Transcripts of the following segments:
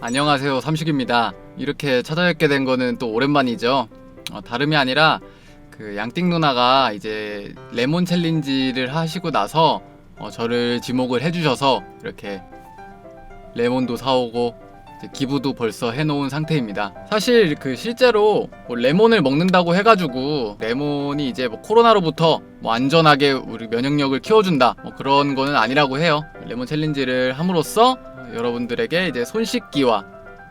안녕하세요 삼식입니다 이렇게 찾아뵙게 된 거는 또 오랜만이죠 어, 다름이 아니라 그 양띵 누나가 이제 레몬 챌린지를 하시고 나서 어, 저를 지목을 해주셔서 이렇게 레몬도 사오고 기부도 벌써 해놓은 상태입니다. 사실 그 실제로 뭐 레몬을 먹는다고 해가지고 레몬이 이제 뭐 코로나로부터 뭐 안전하게 우리 면역력을 키워준다 뭐 그런 거는 아니라고 해요. 레몬 챌린지를 함으로써 여러분들에게 이제 손 씻기와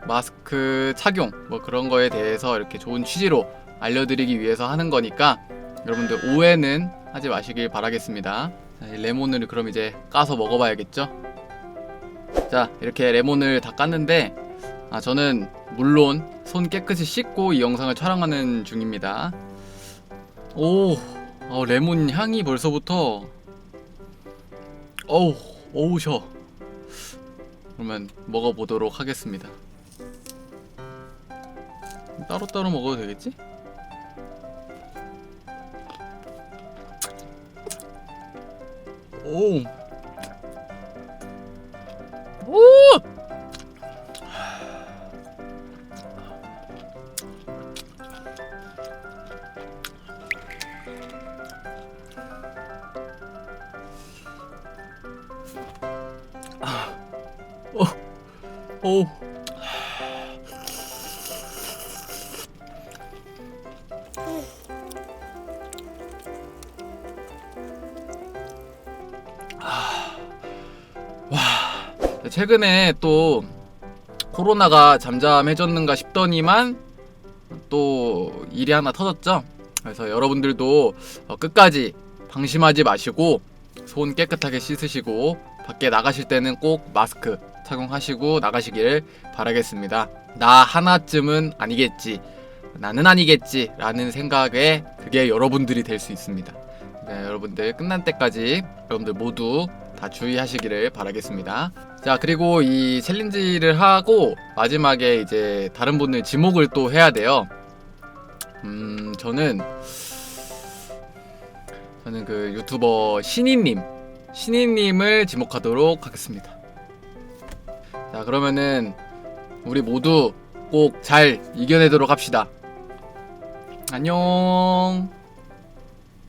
마스크 착용 뭐 그런 거에 대해서 이렇게 좋은 취지로 알려드리기 위해서 하는 거니까 여러분들 오해는 하지 마시길 바라겠습니다. 자, 이 레몬을 그럼 이제 까서 먹어봐야겠죠? 자 이렇게 레몬을 다 깠는데 아 저는 물론 손 깨끗이 씻고 이 영상을 촬영하는 중입니다. 오 어, 레몬 향이 벌써부터 어우 어우셔. 그러면 먹어보도록 하겠습니다. 따로따로 먹어도 되겠지? 오. 오! 어, 오. 최근에 또 코로나가 잠잠해졌는가 싶더니만 또 일이 하나 터졌죠. 그래서 여러분들도 어, 끝까지 방심하지 마시고 손 깨끗하게 씻으시고 밖에 나가실 때는 꼭 마스크 착용하시고 나가시길 바라겠습니다. 나 하나쯤은 아니겠지. 나는 아니겠지. 라는 생각에 그게 여러분들이 될 수 있습니다. 네, 여러분들 끝난 때까지 여러분들 모두 다 주의하시기를 바라겠습니다. 자, 그리고 이 챌린지를 하고 마지막에 이제 다른 분들 지목을 또 해야 돼요. 음, 저는 저는 그 유튜버 신이님, 신이님을 지목하도록 하겠습니다. 자, 그러면은 우리 모두 꼭 잘 이겨내도록 합시다. 안녕.